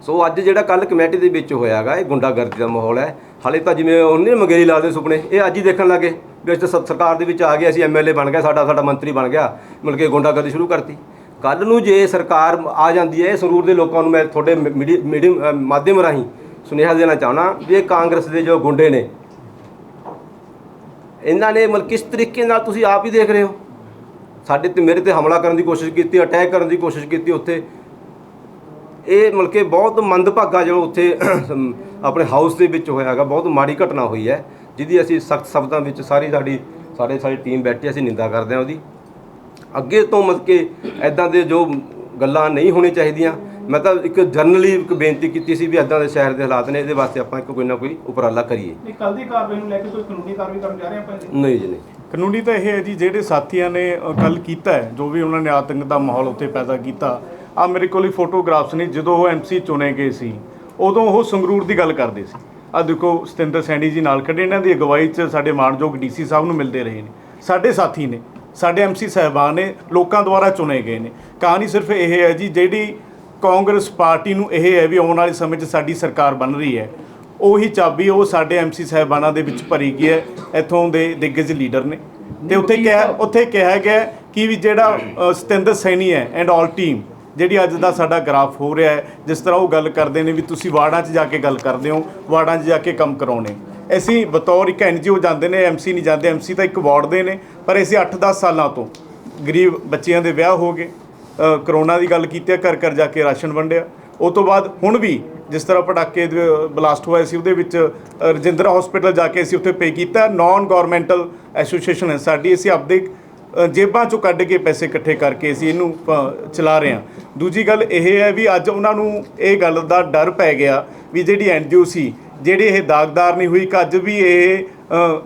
ਸੋ ਅੱਜ ਜਿਹੜਾ ਕੱਲ ਕਮੇਟੀ ਦੇ ਵਿੱਚ ਹੋਇਆਗਾ ਇਹ ਗੁੰਡਾਗਰਦੀ ਦਾ ਮਾਹੌਲ ਹੈ। ਹਾਲੇ ਤਾਂ ਜਿਵੇਂ ਉਹਨੇ ਮੰਗੇਰੀ ਲਾ ਦੇ ਸੁਪਨੇ, ਇਹ ਅੱਜ ਹੀ ਦੇਖਣ ਲੱਗੇ। ਵੀ ਅਸੀਂ ਤਾਂ ਸਰਕਾਰ ਦੇ ਵਿੱਚ ਆ ਗਏ ਅਸੀਂ ਐਮਐਲਏ ਬਣ ਗਿਆ, ਸਾਡਾ ਸਾਡਾ ਮੰਤਰੀ ਬਣ ਗਿਆ ਮਤਲਬ ਕਿ ਗੁੰਡਾਗਰਦੀ ਸ਼ੁਰੂ ਕਰਤੀ। ਕੱਲ ਨੂੰ ਜੇ ਸਰਕਾਰ ਆ ਜਾਂਦੀ ਹੈ ਸੰਗਰੂਰ ਦੇ ਲੋਕਾਂ ਨੂੰ ਮੈਂ ਤੁਹਾਡੇ ਮੀਡੀਅਮ ਮਾਧਿਅਮ ਰਾਹੀਂ ਸੁਨੇਹਾ ਦੇਣਾ ਚਾਹਣਾ ਵੀ ਇਹ ਕਾਂਗਰਸ ਦੇ ਜੋ ਗੁੰਡੇ ਨੇ ਇਹਨਾਂ ਨੇ ਮਤਲਬ ਕਿਸ ਤਰੀਕੇ ਨਾਲ ਤੁਸੀਂ ਆਪ ਹੀ ਦੇਖ ਰਹੇ ਹੋ? ਸਾਡੇ ਤੇ ਮੇਰੇ ਤੇ ਹਮਲਾ ਕਰਨ ਦੀ ਕੋਸ਼ਿਸ਼ ਕੀਤੀ ਅਟੈਕ ਕਰਨ ਦੀ ਕੋਸ਼ਿਸ਼ ਕੀਤੀ ਉੱਥੇ। ਇਹ ਮਤਲਬ ਕਿ ਬਹੁਤ ਮੰਦਭਾਗਾ ਜੋ ਉੱਥੇ ਆਪਣੇ ਹਾਊਸ ਦੇ ਵਿੱਚ ਹੋਇਆ ਹੈਗਾ, ਬਹੁਤ ਮਾੜੀ ਘਟਨਾ ਹੋਈ ਹੈ, ਜਿਹਦੀ ਅਸੀਂ ਸਖਤ ਸ਼ਬਦਾਂ ਵਿੱਚ ਸਾਰੀ ਸਾਡੀ ਸਾਰੇ ਸਾਡੀ ਟੀਮ ਬੈਠੀ ਅਸੀਂ ਨਿੰਦਾ ਕਰਦੇ ਹਾਂ ਉਹਦੀ। ਅੱਗੇ ਤੋਂ ਮਤਲਬ ਕਿ ਐਦਾਂ ਦੇ ਜੋ ਗੱਲਾਂ ਨਹੀਂ ਹੋਣੀ ਚਾਹੀਦੀਆਂ ਮੈਂ ਤਾਂ ਇੱਕ ਜਰਨਲੀ ਇੱਕ ਬੇਨਤੀ ਕੀਤੀ ਸੀ ਵੀ ਐਦਾਂ ਦੇ ਸ਼ਹਿਰ ਦੇ ਹਾਲਾਤ ਨੇ ਇਹਦੇ ਵਾਸਤੇ ਆਪਾਂ ਇੱਕ ਕੋਈ ਨਾ ਕੋਈ ਉਪਰਾਲਾ ਕਰੀਏ। ਇਹ ਕੱਲ ਦੀ ਕਾਰਵਾਈ ਨੂੰ ਲੈ ਕੇ ਕੋਈ ਕਾਨੂੰਨੀ ਕਾਰਵਾਈ ਕਰਨ ਜਾ ਰਹੇ ਆਪਾਂ ਜੀ ਨਹੀਂ ਜੀ ਨਹੀਂ। ਕਾਨੂੰਨੀ ਤਾਂ ਇਹ ਹੈ ਜੀ ਜਿਹੜੇ ਸਾਥੀਆਂ ਨੇ ਕੱਲ ਕੀਤਾ ਹੈ ਜੋ ਵੀ ਉਹਨਾਂ ਨੇ ਆਤੰਕ ਦਾ ਮਾਹੌਲ ਉੱਥੇ ਪੈਦਾ ਕੀਤਾ। ਆ ਮੇਰੇ ਕੋਲ ਹੀ ਫੋਟੋਗ੍ਰਾਫਸ ਨੇ ਜਦੋਂ ਉਹ ਐਮਸੀ ਚੁਣੇ ਗਏ ਸੀ ਉਦੋਂ ਉਹ ਸੰਗਰੂਰ ਦੀ ਗੱਲ ਕਰਦੇ ਸੀ। ਆ ਦੇਖੋ ਸਤਿੰਦਰ ਸੈਣੀ ਜੀ ਨਾਲ ਖੜੇ ਇਹਨਾਂ ਦੀ ਅਗਵਾਈ 'ਚ ਸਾਡੇ ਮਾਨਯੋਗ ਡੀਸੀ ਸਾਹਿਬ ਨੂੰ ਮਿਲਦੇ ਰਹੇ ਨੇ। ਸਾਡੇ ਸਾਥੀ ਨੇ ਸਾਡੇ ਐਮਸੀ ਸਾਹਿਬਾਨ ਨੇ ਲੋਕਾਂ ਦੁਆਰਾ ਚੁਣੇ ਗਏ ਨੇ। ਕਹਾਣੀ ਸਿਰਫ ਇਹ ਹੈ ਜੀ ਜਿਹੜੀ ਕਾਂਗਰਸ ਪਾਰਟੀ ਨੂੰ ਇਹ ਹੈ ਵੀ ਆਉਣ ਵਾਲੇ ਸਮੇਂ 'ਚ ਸਾਡੀ ਸਰਕਾਰ ਬਣ ਰਹੀ ਹੈ। ਉਹੀ ਚਾਬੀ ਉਹ ਸਾਡੇ ਐਮਸੀ ਸਾਹਿਬਾਨਾਂ ਦੇ ਵਿੱਚ ਭਰੀ ਗਈ ਹੈ ਇੱਥੋਂ ਦੇ ਦਿੱਗਜ ਲੀਡਰ ਨੇ। ਤੇ ਉੱਥੇ ਕਿਹਾ ਉੱਥੇ ਕਿਹਾ ਗਿਆ ਕਿ ਵੀ ਜਿਹੜਾ ਸਤਿੰਦਰ ਸੈਣੀ ਹੈ ਐਂਡ ਆਲ ਟੀਮ ਜਿਹੜੀ ਅੱਜ ਦਾ ਸਾਡਾ ਗ੍ਰਾਫ ਹੋ ਰਿਹਾ ਹੈ ਜਿਸ ਤਰ੍ਹਾਂ ਉਹ ਗੱਲ ਕਰਦੇ ਨੇ ਵੀ ਤੁਸੀਂ ਵਾਰਡਾਂ 'ਚ ਜਾ ਕੇ ਗੱਲ ਕਰਦੇ ਹੋ ਵਾਰਡਾਂ 'ਚ ਜਾ ਕੇ ਕੰਮ ਕਰਾਉਣੇ ਅਸੀਂ ਬਤੌਰ ਇੱਕ ਐਨਜੀਓ ਜਾਂਦੇ ਨੇ ਐਮਸੀ ਨਹੀਂ ਜਾਂਦੇ ਐਮਸੀ ਤਾਂ ਇੱਕ ਵਾਰਡ ਦੇ ਨੇ ਪਰ ਅਸੀਂ 8-10 ਸਾਲਾਂ ਤੋਂ ਗਰੀਬ ਬੱਚਿਆਂ ਦੇ ਵਿਆਹ ਹੋ ਗਏ। ਕਰੋਨਾ ਦੀ ਗੱਲ ਕੀਤੀ ਹੈ ਘਰ ਘਰ ਜਾ ਕੇ ਰਾਸ਼ਨ ਵੰਡਿਆ। ਉਹ ਤੋਂ ਬਾਅਦ ਹੁਣ ਵੀ ਜਿਸ ਤਰ੍ਹਾਂ ਪਟਾਕੇ ਬਲਾਸਟ ਹੋਇਆ ਸੀ ਉਹਦੇ ਵਿੱਚ ਰਜਿੰਦਰਾ ਹਸਪੀਟਲ ਜਾ ਕੇ ਅਸੀਂ ਉੱਥੇ ਪੇ ਕੀਤਾ। ਨਾਨ ਗਵਰਨਮੈਂਟਲ ਐਸੋਸੀਏਸ਼ਨ ਹੈ ਸਾਡੀ। ਅਸੀਂ ਆਪਦੇ ਜੇਬਾਂ ਚੋਂ ਕੱਢ ਕੇ ਪੈਸੇ ਇਕੱਠੇ ਕਰਕੇ ਅਸੀਂ ਇਹਨੂੰ ਅ, ਚਲਾ ਰਹੇ ਹਾਂ। ਦੂਜੀ ਗੱਲ ਇਹ ਹੈ ਵੀ ਅੱਜ ਉਹਨਾਂ ਨੂੰ ਇਹ ਗੱਲ ਦਾ ਡਰ ਪੈ ਗਿਆ ਵੀ ਜਿਹੜੀ ਐਨਜੀਓ ਸੀ ਜਿਹੜੀ ਇਹ ਦਾਗਦਾਰ ਨਹੀਂ ਹੋਈ ਕਿ ਅੱਜ ਵੀ ਇਹ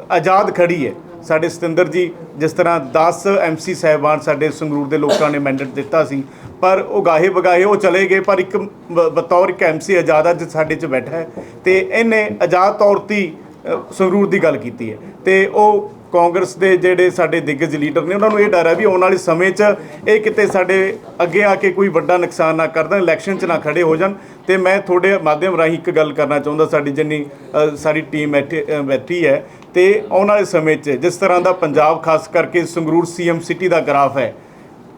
ਆਜ਼ਾਦ ਖੜੀ ਹੈ। ਸਾਡੇ ਸਤਿੰਦਰ ਜੀ, ਜਿਸ ਤਰ੍ਹਾਂ 10 ਐਮਸੀ ਸਾਹਿਬਾਨ ਸਾਡੇ ਸੰਗਰੂਰ ਦੇ ਲੋਕਾਂ ਨੇ ਮੈਂਡੇਟ ਦਿੱਤਾ ਸੀ, ਪਰ ਉਹ ਗਾਹੇ ਬਗਾਹੇ ਉਹ ਚਲੇ ਗਏ, ਪਰ ਇੱਕ ਬਤੌਰ ਇੱਕ ਐਮਸੀ ਆਜ਼ਾਦ ਅੱਜ ਸਾਡੇ 'ਚ ਬੈਠਾ ਹੈ ਤੇ ਇਹਨੇ ਆਜ਼ਾਦ ਤੌਰ ਤੇ ਸੰਗਰੂਰ ਦੀ ਗੱਲ ਕੀਤੀ ਹੈ ਤੇ ਉਹ ਕਾਂਗਰਸ ਦੇ ਜਿਹੜੇ ਸਾਡੇ ਦਿੱਗਜ ਲੀਡਰ ਨੇ ਉਹਨਾਂ ਨੂੰ ਇਹ ਡਰ ਹੈ ਵੀ ਆਉਣ ਵਾਲੇ ਸਮੇਂ 'ਚ ਇਹ ਕਿਤੇ ਸਾਡੇ ਅੱਗੇ ਆ ਕੇ ਕੋਈ ਵੱਡਾ ਨੁਕਸਾਨ ਨਾ ਕਰ ਦੇਣ ਇਲੈਕਸ਼ਨ 'ਚ ਨਾ ਖੜੇ ਹੋ ਜਾਣ। ਤੇ ਮੈਂ ਤੁਹਾਡੇ ਮਾਧਿਅਮ ਰਾਹੀਂ ਇੱਕ ਗੱਲ ਕਰਨਾ ਚਾਹੁੰਦਾ ਸਾਡੀ ਜਿੰਨੀ ਅ, ਸਾਰੀ ਟੀਮ ਬੈਠੀ ਬੈਠੀ ਹੈ ਤੇ ਆਉਣ ਵਾਲੇ ਸਮੇਂ 'ਚ ਜਿਸ ਤਰ੍ਹਾਂ ਦਾ ਪੰਜਾਬ ਖਾਸ ਕਰਕੇ ਸੰਗਰੂਰ ਸੀਐਮ ਸਿਟੀ ਦਾ ਗ੍ਰਾਫ ਹੈ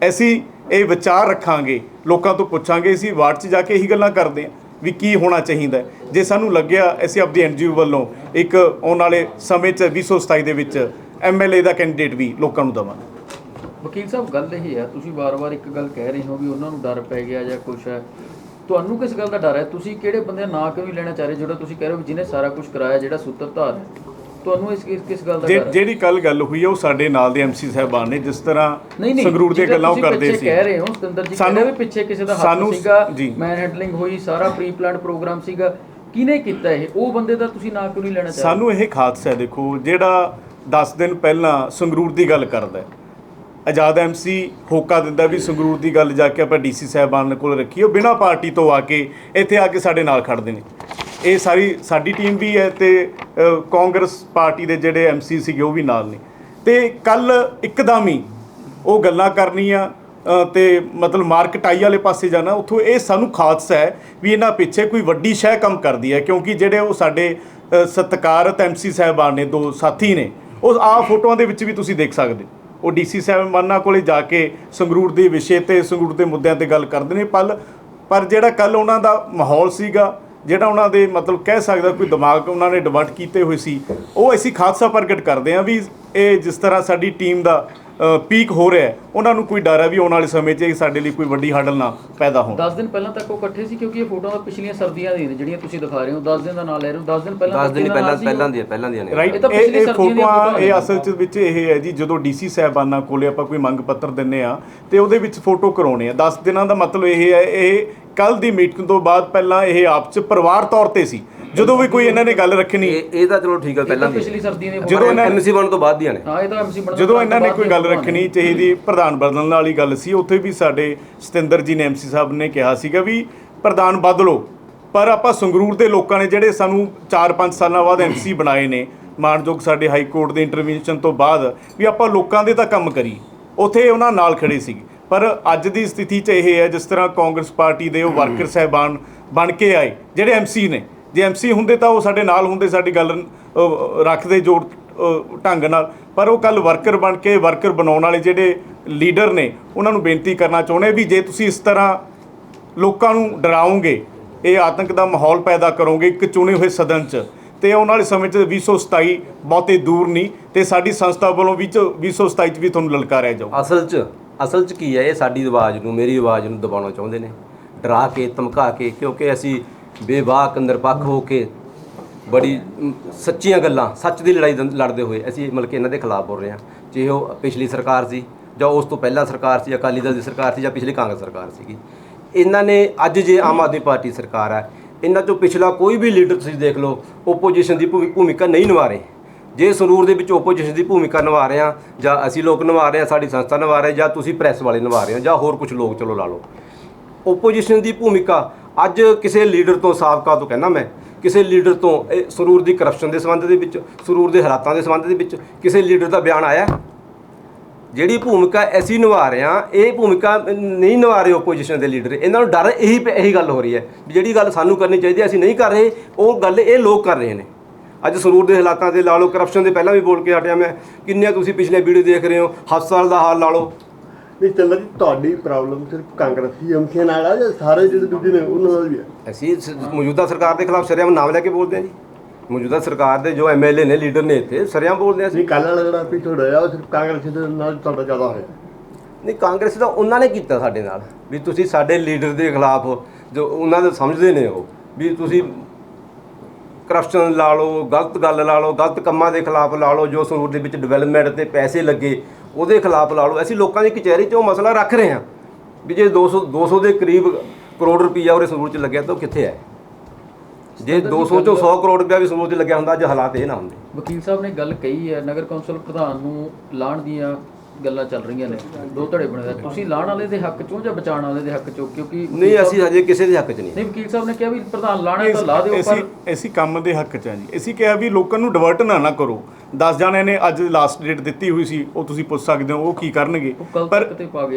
ਅਸੀਂ ਇਹ ਵਿਚਾਰ ਰੱਖਾਂਗੇ ਲੋਕਾਂ ਤੋਂ ਪੁੱਛਾਂਗੇ ਅਸੀਂ ਵਾਰਡ 'ਚ ਜਾ ਕੇ ਇਹੀ ਗੱਲਾਂ ਕਰਦੇ ਹਾਂ ਵੀ ਕੀ ਹੋਣਾ ਚਾਹੀਦਾ ਜੇ ਸਾਨੂੰ ਲੱਗਿਆ ਅਸੀਂ ਆਪਦੀ ਐਨਜੀਓ ਵੱਲੋਂ ਇੱਕ ਆਉਣ ਵਾਲੇ ਸਮੇਂ 'ਚ 2027 ਦੇ ਵਿੱਚ ਐਮਐਲਏ ਦਾ ਕੈਂਡੀਡੇਟ ਵੀ ਲੋਕਾਂ ਨੂੰ ਦੇਵਾਂਗੇ। ਵਕੀਲ ਸਾਹਿਬ ਗੱਲ ਇਹ ਹੈ ਤੁਸੀਂ ਵਾਰ-ਵਾਰ ਇੱਕ ਗੱਲ ਕਹਿ ਰਹੇ ਹੋ ਵੀ ਉਹਨਾਂ ਨੂੰ ਡਰ ਪੈ ਗਿਆ ਜਾਂ ਕੁਛ ਹੈ। ਤੁਹਾਨੂੰ ਕਿਸ ਗੱਲ ਦਾ ਡਰ ਹੈ? ਤੁਸੀਂ ਕਿਹੜੇ ਬੰਦੇ ਦਾ ਨਾਂ ਕਿਉਂ ਨਹੀਂ ਲੈਣਾ ਚਾਹ ਰਹੇ ਜਿਹੜਾ ਤੁਸੀਂ ਕਹਿ ਰਹੇ ਹੋ ਜਿਹਨੇ ਸਾਰਾ ਕੁਝ ਕਰਾਇਆ ਜਿਹੜਾ ਸੂਤਰਧਾਰ ਹੈ? ਤੁਹਾਨੂੰ ਇਸ ਕਿਸ ਗੱਲ ਦਾ ਡਰ ਜਿਹੜੀ ਕੱਲ ਗੱਲ ਹੋਈ ਹੈ ਉਹ ਸਾਡੇ ਨਾਲ ਦੇ ਐਮਸੀ ਸਾਹਿਬਾਨ ਨੇ ਜਿਸ ਤਰ੍ਹਾਂ ਸੰਗਰੂਰ ਜਿਹੜਾ ਗੱਲਾਂ ਕਰਦੇ ਸੀ। ਕਹਿ ਰਹੇ ਹੋ ਸਤਿੰਦਰ ਜੀ ਕਹਿੰਦੇ ਵੀ ਪਿੱਛੇ ਕਿਸੇ ਦਾ ਹੱਥ ਸੀਗਾ। ਮੈਨ ਹੈਂਡਲਿੰਗ ਹੋਈ ਸਾਰਾ ਪ੍ਰੀ ਪਲਾਨਡ ਪ੍ਰੋਗਰਾਮ ਸੀਗਾ। ਕਿਹਨੇ ਕੀਤਾ ਇਹ? ਉਹ ਬੰਦੇ ਦਾ ਤੁਸੀਂ ਨਾਂ ਕਿਉਂ ਨਹੀਂ ਲੈਣਾ ਚਾਹ ਰਹੇ? ਸਾਨੂੰ ਇਹ ਖਾਦਸਾ ਹੈ ਦੇਖੋ ਜਿਹੜਾ 10 ਦਿਨ ਪਹਿਲਾਂ ਸੰਗਰੂਰ ਦੀ ਗੱਲ ਕਰਦਾ ਹੈ। ਆਜ਼ਾਦ ਐਮਸੀ ਹੋਕਾ ਦਿੰਦਾ ਵੀ ਸੰਗਰੂਰ ਦੀ ਗੱਲ ਜਾ ਕੇ ਆਪਾਂ ਡੀਸੀ ਸਾਹਿਬਾਨ ਕੋਲ ਰੱਖੀ ਉਹ ਬਿਨਾਂ ਪਾਰਟੀ ਤੋਂ ਆ ਕੇ ਇੱਥੇ ਆ ਕੇ ਸਾਡੇ ਨਾਲ ਖੜਦੇ ਨੇ। ਇਹ ਸਾਰੀ ਸਾਡੀ ਟੀਮ ਵੀ ਹੈ ਤੇ ਕਾਂਗਰਸ ਪਾਰਟੀ ਦੇ ਜਿਹੜੇ ਐਮਸੀ ਸੀਗੇ ਉਹ ਵੀ ਨਾਲ ਨੇ। ਤੇ ਕੱਲ ਇੱਕਦਮ ਹੀ ਉਹ ਗੱਲਾਂ ਕਰਨੀਆਂ ਅ, ਤੇ ਮਤਲਬ ਮਾਰਕਟਾਈ ਵਾਲੇ ਪਾਸੇ ਜਾਣਾ ਉੱਥੋਂ ਇਹ ਸਾਨੂੰ ਖਾਦਸਾ ਹੈ ਵੀ ਇਹਨਾਂ ਪਿੱਛੇ ਕੋਈ ਵੱਡੀ ਸ਼ੈ ਕੰਮ ਕਰਦੀ ਹੈ ਕਿਉਂਕਿ ਜਿਹੜੇ ਉਹ ਸਾਡੇ ਅ, ਸਤਿਕਾਰਤ ਐਮਸੀ ਸਾਹਿਬਾਨ ਨੇ ਦੋ ਸਾਥੀ ਨੇ ਉਸ ਆ ਫੋਟੋਆਂ ਦੇ ਵਿੱਚ ਵੀ ਤੁਸੀਂ ਦੇਖ ਸਕਦੇ ਹੋ। ਉਹ ਡੀਸੀ ਸਾਹਿਬਾਨਾਂ ਕੋਲੇ ਜਾ ਕੇ ਸੰਗਰੂਰ ਦੇ ਵਿਸ਼ੇ ਤੇ, ਸੰਗਰੂਰ ਦੇ ਮੁੱਦਿਆਂ ਤੇ ਗੱਲ ਕਰਦੇ ਨੇ ਪਲ ਪਰ ਜਿਹੜਾ ਕੱਲ ਉਹਨਾਂ ਦਾ ਮਾਹੌਲ ਸੀਗਾ, ਜਿਹੜਾ ਉਹਨਾਂ ਦੇ ਮਤਲਬ ਕਹਿ ਸਕਦਾ ਕੋਈ ਦਿਮਾਗ ਉਹਨਾਂ ਨੇ ਡਿਵਰਟ ਕੀਤੇ ਹੋਏ ਸੀ, ਉਹ ਅਸੀਂ ਖਾਦਸਾ ਪ੍ਰਗਟ ਕਰਦੇ ਹਾਂ ਵੀ ਇਹ ਜਿਸ ਤਰ੍ਹਾਂ ਸਾਡੀ ਟੀਮ ਦਾ ਪੀਕ ਹੋ ਰਿਹਾ ਹੈ। ਉਹਨਾਂ ਨੂੰ ਕੋਈ ਡਰ ਹੈ ਵੀ ਆਉਣ ਵਾਲੇ ਸਮੇਂ 'ਚ ਇਹ ਸਾਡੇ ਲਈ ਕੋਈ ਵੱਡੀ ਹਡਲ ਨਾ ਪੈਦਾ ਹੋਣ। 10 ਦਿਨ ਪਹਿਲਾਂ ਤੱਕ ਉਹ ਇਕੱਠੇ ਸੀ ਕਿਉਂਕਿ ਇਹ ਫੋਟੋਆਂ ਪਿਛਲੀਆਂ ਸਰਦੀਆਂ ਦੀਆਂ ਨੇ ਜਿਹੜੀਆਂ ਤੁਸੀਂ ਦਿਖਾ ਰਹੇ ਹੋ। 10 ਦਿਨ ਦਾ ਨਾਂ ਲੈ ਰਹੇ ਹੋ। 10 ਦਿਨ ਪਹਿਲਾਂ 10 ਤੱਕ ਦਿਨ ਇਹਨਾਂ ਪਹਿਲਾਂ ਨਾਲ ਦੀਆਂ ਪਹਿਲਾਂ ਦੀਆਂ ਨੇ। ਰਾਈਟ ਇਹ ਤਾਂ ਇਹ ਪਿਛਲੀ ਇਹ ਸਰਦੀਆਂ ਦੀਆਂ ਫੋਟੋਆਂ ਇਹ। ਅਸਲ ਚ ਵਿੱਚ ਇਹ ਹੈ ਜੀ ਜਦੋਂ ਡੀਸੀ ਸਾਹਿਬਾਨਾਂ ਕੋਲੇ ਆਪਾਂ ਕੋਈ ਮੰਗ ਪੱਤਰ ਦਿੰਨੇ ਆ ਤੇ ਉਹਦੇ ਵਿੱਚ ਫੋਟੋ ਕਰਾਉਣੇ ਆ। 10 ਦਿਨਾਂ ਦਾ ਮਤਲਬ ਇਹ ਹੈ ਇਹ ਕੱਲ ਦੀ ਮੀਟਿੰਗ ਤੋਂ ਬਾਅਦ ਪਹਿਲਾਂ ਇਹ ਆਪ ਚ ਪਰਿਵਾਰ ਤੌਰ ਤੇ ਸੀ। ਜਦੋਂ ਵੀ ਕੋਈ ਇਹਨਾਂ ਨੇ ਗੱਲ ਰੱਖਣੀ। ਇਹ ਇਹ ਤਾਂ ਚਲੋ ਠੀਕ ਹੈ ਪਹਿਲਾਂ ਦੀ ਪਿਛਲੀ ਸਰਦੀਆਂ ਦੀਆਂ ਜਦੋਂ ਇਹਨਾਂ- ਐਮਸੀ ਬਣ ਤੋਂ ਬਾਅਦ ਦੀਆਂ ਨੇ ਹਾਂ ਇਹ ਤਾਂ ਐਮਸੀ ਬਣਨ ਜਦੋਂ ਇਹਨਾਂ ਨੇ ਕੋਈ ਗੱਲ ਰੱਖਣੀ ਚਾਹੀਦੀ ਪ੍ਰਧਾਨ ਬਦਲਣ ਵਾਲੀ ਗੱਲ ਸੀ ਉੱਥੇ ਵੀ ਸਾਡੇ ਸਤਿੰਦਰ ਜੀ ਨੇ ਐਮਸੀ ਸਾਹਿਬ ਨੇ ਕਿਹਾ ਸੀਗਾ ਵੀ ਪ੍ਰਧਾਨ ਬਦਲੋ। ਪਰ ਆਪਾਂ ਸੰਗਰੂਰ ਦੇ ਲੋਕਾਂ ਨੇ ਜਿਹੜੇ ਸਾਨੂੰ 4-5 ਸਾਲਾਂ ਬਾਅਦ ਐਮਸੀ ਬਣਾਏ ਨੇ ਮਾਨਯੋਗ ਸਾਡੇ ਹਾਈ ਕੋਰਟ ਦੇ ਇੰਟਰਵੈਂਸ਼ਨ ਤੋਂ ਬਾਅਦ ਵੀ ਆਪਾਂ ਲੋਕਾਂ ਦੇ ਤਾਂ ਕੰਮ ਕਰੀ ਉੱਥੇ ਉਹਨਾਂ ਨਾਲ ਖੜੇ ਸੀ। ਪਰ ਅੱਜ ਦੀ ਸਥਿਤੀ 'ਚ ਇਹ ਹੈ ਜਿਸ ਤਰ੍ਹਾਂ ਕਾਂਗਰਸ ਪਾਰਟੀ ਦੇ ਉਹ ਵਰਕਰ ਸਹਿਬਾਨ ਬਣ ਕੇ ਆਏ ਜਿਹੜੇ ਐਮਸੀ ਨੇ। ਜੇ ਐਮਸੀ ਹੁੰਦੇ ਤਾਂ ਉਹ ਸਾਡੇ ਨਾਲ ਹੁੰਦੇ, ਸਾਡੀ ਗੱਲ ਰੱਖਦੇ ਜੋੜ ਢੰਗ ਨਾਲ। ਪਰ ਉਹ ਕੱਲ ਵਰਕਰ ਬਣ ਕੇ ਵਰਕਰ ਬਣਾਉਣ ਵਾਲੇ ਜਿਹੜੇ ਲੀਡਰ ਨੇ, ਉਹਨਾਂ ਨੂੰ ਬੇਨਤੀ ਕਰਨਾ ਚਾਹੁੰਦੇ ਵੀ ਜੇ ਤੁਸੀਂ ਇਸ ਤਰ੍ਹਾਂ ਲੋਕਾਂ ਨੂੰ ਡਰਾਓਗੇ, ਇਹ ਆਤੰਕ ਦਾ ਮਾਹੌਲ ਪੈਦਾ ਕਰੋਗੇ ਇੱਕ ਚੁਣੇ ਹੋਏ ਸਦਨ 'ਚ, ਤੇ ਆਉਣ ਵਾਲੇ ਸਮੇਂ 'ਚ 2027 ਬਹੁਤੇ ਦੂਰ ਨਹੀਂ, ਤੇ ਸਾਡੀ ਸੰਸਥਾ ਵੱਲੋਂ ਵੀ 2027 'ਚ ਵੀ ਤੁਹਾਨੂੰ ਲਲਕਾਰਿਆ ਜਾਊ। ਅਸਲ 'ਚ ਅਸਲ 'ਚ ਕੀ ਹੈ, ਇਹ ਸਾਡੀ ਆਵਾਜ਼ ਨੂੰ, ਮੇਰੀ ਆਵਾਜ਼ ਨੂੰ ਦਬਾਉਣਾ ਚਾਹੁੰਦੇ ਨੇ। ਡਰਾ ਕੇ, ਧਮਕਾ ਕੇ, ਕਿਉਂਕਿ ਅਸੀਂ ਬੇਵਾਕ ਨਿਰਪੱਖ ਹੋ ਕੇ ਬੜੀ ਸੱਚੀਆਂ ਗੱਲਾਂ, ਸੱਚ ਦੀ ਲੜਾਈ ਦੰ, ਲੜਦੇ ਹੋਏ ਅਸੀਂ ਮਤਲਬ ਕਿ ਇਹਨਾਂ ਦੇ ਖਿਲਾਫ ਬੋਲ ਰਹੇ ਹਾਂ। ਚਾਹੇ ਉਹ ਪਿਛਲੀ ਸਰਕਾਰ ਸੀ, ਜਾਂ ਉਸ ਤੋਂ ਪਹਿਲਾਂ ਸਰਕਾਰ ਸੀ, ਅਕਾਲੀ ਦਲ ਦੀ ਸਰਕਾਰ ਸੀ, ਜਾਂ ਪਿਛਲੀ ਕਾਂਗਰਸ ਸਰਕਾਰ ਸੀਗੀ। ਇਹਨਾਂ ਨੇ ਅੱਜ ਜੇ ਆਮ ਆਦਮੀ ਪਾਰਟੀ ਸਰਕਾਰ ਹੈ, ਇਹਨਾਂ ਚੋਂ ਪਿਛਲਾ ਕੋਈ ਵੀ ਲੀਡਰ ਤੁਸੀਂ ਦੇਖ ਲਓ ਓਪੋਜੀਸ਼ਨ ਦੀ ਭੂਮੀ- ਭੂਮਿਕਾ ਨਹੀਂ ਨਿਭਾ ਰਹੇ। ਜੇ ਸੰਗਰੂਰ ਦੇ ਵਿੱਚ ਓਪੋਜੀਸ਼ਨ ਦੀ ਭੂਮਿਕਾ ਨਿਭਾ ਰਹੇ ਆ ਜਾਂ ਅਸੀਂ ਲੋਕ ਨਿਭਾ ਰਹੇ ਆ ਸਾਡੀ ਸੰਸਥਾ ਨਿਭਾ ਰਹੇ ਜਾਂ ਤੁਸੀਂ ਪ੍ਰੈਸ ਵਾਲੇ ਨਿਭਾ ਰਹੇ ਹੋ, ਜਾਂ ਹੋਰ ਕੁਝ ਲੋਕ, ਚਲੋ ਲਾ ਲਓ। ਓਪੋਜੀਸ਼ਨ ਦੀ ਭੂਮਿਕਾ ਅੱਜ ਕਿਸੇ ਲੀਡਰ ਤੋਂ ਸਾਬਕਾ ਤੋਂ ਕਹਿੰਦਾ ਮੈਂ, ਕਿਸੇ ਲੀਡਰ ਤੋਂ ਇਹ ਸਰੂਰ ਦੀ ਕਰਪਸ਼ਨ ਦੇ ਸੰਬੰਧ ਦੇ ਵਿੱਚ, ਸਰੂਰ ਦੇ ਹਾਲਾਤਾਂ ਦੇ ਸੰਬੰਧ ਦੇ ਵਿੱਚ ਕਿਸੇ ਲੀਡਰ ਦਾ ਬਿਆਨ ਆਇਆ? ਜਿਹੜੀ ਭੂਮਿਕਾ ਅਸੀਂ ਨਿਭਾ ਰਹੇ ਹਾਂ, ਇਹ ਭੂਮਿਕਾ ਨਹੀਂ ਨਿਭਾ ਰਹੇ ਓਪੋਜੀਸ਼ਨ ਦੇ ਲੀਡਰ। ਇਹਨਾਂ ਨੂੰ ਡਰ ਇਹੀ ਇਹੀ ਗੱਲ ਹੋ ਰਹੀ ਹੈ ਵੀ ਜਿਹੜੀ ਗੱਲ ਸਾਨੂੰ ਕਰਨੀ ਚਾਹੀਦੀ ਹੈ, ਅਸੀਂ ਨਹੀਂ ਕਰ ਰਹੇ, ਉਹ ਗੱਲ ਇਹ ਲੋਕ ਕਰ ਰਹੇ ਨੇ। ਅੱਜ ਸਰੂਰ ਦੇ ਹਾਲਾਤਾਂ ਦੇ ਲਾ ਲਓ ਕਰਪਸ਼ਨ ਦੇ ਪਹਿਲਾਂ ਵੀ ਬੋਲ ਕੇ ਹਟਿਆ ਮੈਂ ਕਿੰਨੇ ਤੁਸੀਂ ਪਿਛਲੇ ਵੀਡੀਓ ਦੇਖ ਰਹੇ ਹੋ ਹਸਪਤਾਲ ਦਾ ਹਾਲ ਲਾ ਲਓ ਨਹੀਂ ਚੱਲਦਾ ਜੀ ਤੁਹਾਡੀ ਪ੍ਰੋਬਲਮ ਸਿਰਫ ਕਾਂਗਰਸੀ ਐਮਸੀਆਂ ਨਾਲ ਆ ਜਾਂ ਸਾਰੇ ਜਿਹੜੇ ਦੂਜੇ ਨੇ ਉਹਨਾਂ ਨਾਲ ਵੀ ਆ? ਅਸੀਂ ਸ- ਮੌਜੂਦਾ ਸਰਕਾਰ ਦੇ ਖਿਲਾਫ ਸਰਿਆਮ ਨਾਮ ਲੈ ਕੇ ਬੋਲਦੇ ਹਾਂ ਜੀ। ਮੌਜੂਦਾ ਸਰਕਾਰ ਦੇ ਜੋ ਐਮਐਲਏ ਨੇ ਲੀਡਰ ਨੇ ਇੱਥੇ ਸਰਿਆਮ ਬੋਲਦੇ ਹਾਂ ਅਸੀਂ। ਨਹੀਂ ਕੱਲ੍ਹ ਵਾਲਾ ਜਿਹੜਾ ਐਪੀਸੋਡ ਹੋਇਆ ਉਹ ਸਿਰਫ ਕਾਂਗਰਸੀ ਦੇ ਨਾਲ ਤੁਹਾਡਾ ਜ਼ਿਆਦਾ ਹੋਇਆ। ਨਹੀਂ ਕਾਂਗਰਸ ਦਾ ਉਹਨਾਂ ਨੇ ਕੀਤਾ ਸਾਡੇ ਨਾਲ ਵੀ ਤੁਸੀਂ ਸਾਡੇ ਲੀਡਰ ਦੇ ਖਿਲਾਫ ਜੋ ਉਹਨਾਂ ਦੇ ਸਮਝਦੇ ਨੇ ਉਹ ਵੀ ਤੁਸੀਂ ਕਰਪਸ਼ਨ ਲਾ ਲਓ ਗਲਤ ਗੱਲ ਲਾ ਲਓ ਗਲਤ ਕੰਮਾਂ ਦੇ ਖਿਲਾਫ ਲਾ ਲਓ ਜੋ ਸਰੂਰ ਦੇ ਵਿੱਚ ਡਿਵੈਲਪਮੈਂਟ ਤੇ ਪੈਸੇ ਲੱਗੇ ਉਹਦੇ ਖਿਲਾਫ ਲਾ ਲਓ। ਅਸੀਂ ਲੋਕਾਂ ਦੀ ਕਚਹਿਰੀ 'ਚ ਉਹ ਮਸਲਾ ਰੱਖ ਰਹੇ ਹਾਂ ਵੀ ਜੇ 200 200 ਦੇ ਕਰੀਬ ਕਰੋੜ ਰੁਪਈਆ ਉਹਦੇ ਸਰੂਰ 'ਚ ਲੱਗਿਆ ਤਾਂ ਉਹ ਕਿੱਥੇ ਹੈ? ਜੇ 200 ਚੋਂ 100 ਕਰੋੜ ਰੁਪਇਆ ਵੀ ਸਰੂਰ 'ਚ ਲੱਗਿਆ ਹੁੰਦਾ ਅੱਜ ਹਾਲਾਤ ਇਹ ਨਾ ਹੁੰਦੇ। ਵਕੀਲ ਸਾਹਿਬ ਨੇ ਗੱਲ ਕਹੀ ਹੈ ਨਗਰ ਕੌਂਸਲ ਪ੍ਰਧਾਨ ਨੂੰ ਲਾਣ ਦੀਆਂ ਗੱਲਾਂ ਚੱਲ ਰਹੀਆਂ ਨੇ। ਦੋ ਧੜੇ ਬਣੇ। ਤੁਸੀਂ ਲਾਣ ਵਾਲੇ ਦੇ ਹੱਕ ਚੋਂ ਜਾਂ ਬਚਾਉਣ ਵਾਲੇ ਦੇ ਹੱਕ ਚੋਂ? ਕਿਉਂਕਿ ਨਹੀਂ ਅਸੀਂ ਹਜੇ ਕਿਸੇ ਦੇ ਹੱਕ 'ਚ ਨਹੀਂ। ਨਹੀਂ ਵਕੀਲ ਸਾਹਿਬ ਨੇ ਕਿਹਾ ਵੀ ਪ੍ਰਧਾਨ ਲਾਣਾ ਤਾਂ ਲਾ ਦਿਓ ਅਸੀਂ ਪਰ ਅਸੀਂ ਕੰਮ ਦੇ ਹੱਕ 'ਚ ਆ ਜੀ। ਅਸੀਂ ਕਿਹਾ ਵੀ ਲੋਕਾਂ ਨੂੰ ਡਿਵਰਟ ਨਾ ਨਾ ਕਰੋ। 10 ਜਾਣਿਆਂ ਨੇ ਅੱਜ ਲਾਸਟ ਡੇਟ ਦਿੱਤੀ ਹੋਈ ਸੀ ਉਹ ਤੁਸੀਂ ਪੁੱਛ ਸਕਦੇ ਹੋ ਉਹ ਕੀ ਕਰਨਗੇ? ਪਰ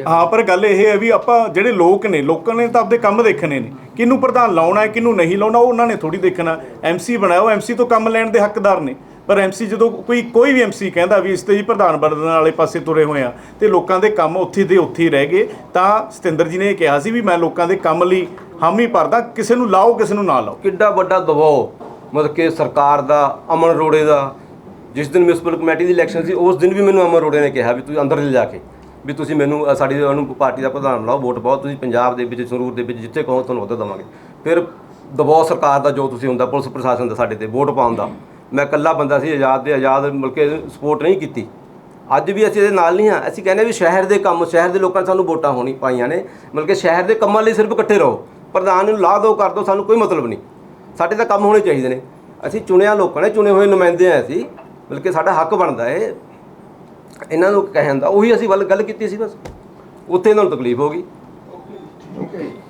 ਹਾਂ ਪਰ ਗੱਲ ਇਹ ਹੈ ਵੀ ਆਪਾਂ ਜਿਹੜੇ ਲੋਕ ਨੇ ਲੋਕਾਂ ਨੇ ਤਾਂ ਆਪਦੇ ਕੰਮ ਦੇਖਣੇ ਨੇ। ਕਿਹਨੂੰ ਪ੍ਰਧਾਨ ਲਾਉਣਾ ਹੈ ਕਿਹਨੂੰ ਨਹੀਂ ਲਾਉਣਾ ਉਹ ਉਹਨਾਂ ਨੇ ਥੋੜੀ ਦੇਖਣਾ। ਐਮਸੀ ਬਣਾਇਆ ਉਹ ਐਮਸੀ ਤੋਂ ਕੰਮ ਲੈਣ ਦੇ ਹੱਕਦਾਰ ਨੇ। ਪਰ ਐਮਸੀ ਜਦੋਂ ਕੋਈ ਕੋਈ ਵੀ ਐਮਸੀ ਕਹਿੰਦਾ ਵੀ ਇਸ ਤੇ ਜੀ ਪ੍ਰਧਾਨ ਬਣਨ ਵਾਲੇ ਪਾਸੇ ਤੁਰੇ ਹੋਏ ਆ ਤੇ ਲੋਕਾਂ ਦੇ ਕੰਮ ਉੱਥੇ ਦੇ ਉੱਥੇ ਹੀ ਰਹਿ ਗਏ ਤਾਂ ਸਤਿੰਦਰ ਜੀ ਨੇ ਇਹ ਕਿਹਾ ਸੀ ਵੀ ਮੈਂ ਲੋਕਾਂ ਦੇ ਕੰਮ ਲਈ ਹਾਮੀ ਭਰਦਾ ਕਿਸੇ ਨੂੰ ਲਾਓ ਕਿਸੇ ਨੂੰ ਨਾ ਲਾਓ। ਕਿੱਡਾ ਵੱਡਾ ਦਬਾਅ ਮਤਲਬ ਕਿ ਸਰਕਾਰ ਦਾ ਅਮਨ ਰੋੜੇ ਦਾ ਜਿਸ ਦਿਨ ਮਿਊਨਿਸਪਲ ਕਮੇਟੀ ਦੀ ਇਲੈਕਸ਼ਨ ਸੀ ਉਸ ਦਿਨ ਵੀ ਮੈਨੂੰ ਅਮਰ ਰੋੜੇ ਨੇ ਕਿਹਾ ਵੀ ਤੁਸੀਂ ਅੰਦਰ ਲਿਜਾ ਕੇ ਵੀ ਤੁਸੀਂ ਮੈਨੂੰ ਅ, ਸਾਡੀ ਉਹਨੂੰ ਪਾਰਟੀ ਦਾ ਪ੍ਰਧਾਨ ਬਣਾਓ ਵੋਟ ਪਾਓ ਤੁਸੀਂ ਪੰਜਾਬ ਦੇ ਵਿੱਚ ਸੰਗਰੂਰ ਦੇ ਵਿੱਚ ਜਿੱਥੇ ਕਹੋ ਤੁਹਾਨੂੰ ਉੱਧਰ ਦੇਵਾਂਗੇ। ਫਿਰ ਦਬਾਅ ਸਰਕਾਰ ਦਾ ਜੋ ਤੁਸੀਂ ਹੁੰਦਾ ਪੁਲਿਸ ਪ੍ਰਸ਼ਾਸਨ ਦਾ ਸਾਡੇ ਤੇ ਵੋਟ ਪਾਉਣ ਦਾ। ਮੈਂ ਇਕੱਲਾ ਬੰਦਾ ਸੀ ਆਜ਼ਾਦ ਦੇ ਆਜ਼ਾਦ ਮਿਲ ਕੇ ਸਪੋਰਟ ਨਹੀਂ ਕੀਤੀ। ਅੱਜ ਵੀ ਅਸੀਂ ਇਹਦੇ ਨਾਲ ਨਹੀਂ ਹਾਂ। ਅਸੀਂ ਕਹਿੰਦੇ ਵੀ ਸ਼ਹਿਰ ਦੇ ਕੰਮ ਸ਼ਹਿਰ ਦੇ ਲੋਕਾਂ ਨੇ ਸਾਨੂੰ ਵੋਟਾਂ ਹੋਣੀ ਪਾਈਆਂ ਨੇ। ਮਤਲਬ ਕਿ ਸ਼ਹਿਰ ਦੇ ਕੰਮਾਂ ਲਈ ਸਿਰਫ ਇਕੱਠੇ ਰਹੋ। ਪ੍ਰਧਾਨ ਨੂੰ ਲਾ ਦਿਓ ਕਰ ਦਿਓ ਸਾਨੂੰ ਕੋਈ ਮਤਲਬ ਨਹੀਂ। ਸਾਡੇ ਤਾਂ ਕੰਮ ਹੋਣੇ ਚਾਹੀਦੇ ਨੇ। ਅਸੀਂ ਚੁਣਿਆ ਲੋਕਾਂ ਨੇ ਚੁਣੇ ਹੋਏ ਨੁਮਾਇੰਦੇ ਆ ਅਸੀਂ। ਬਲਕਿ ਸਾਡਾ ਹੱਕ ਬਣਦਾ ਏ। ਇਹਨਾਂ ਨੂੰ ਕਹਿਣ ਦਾ। ਉਹੀ ਅਸੀਂ ਵੱਲ ਗੱਲ ਕੀਤੀ ਸੀ ਬਸ। ਉੱਥੇ ਇਹਨਾਂ ਨੂੰ ਤਕਲੀਫ ਹੋ ਗਈ।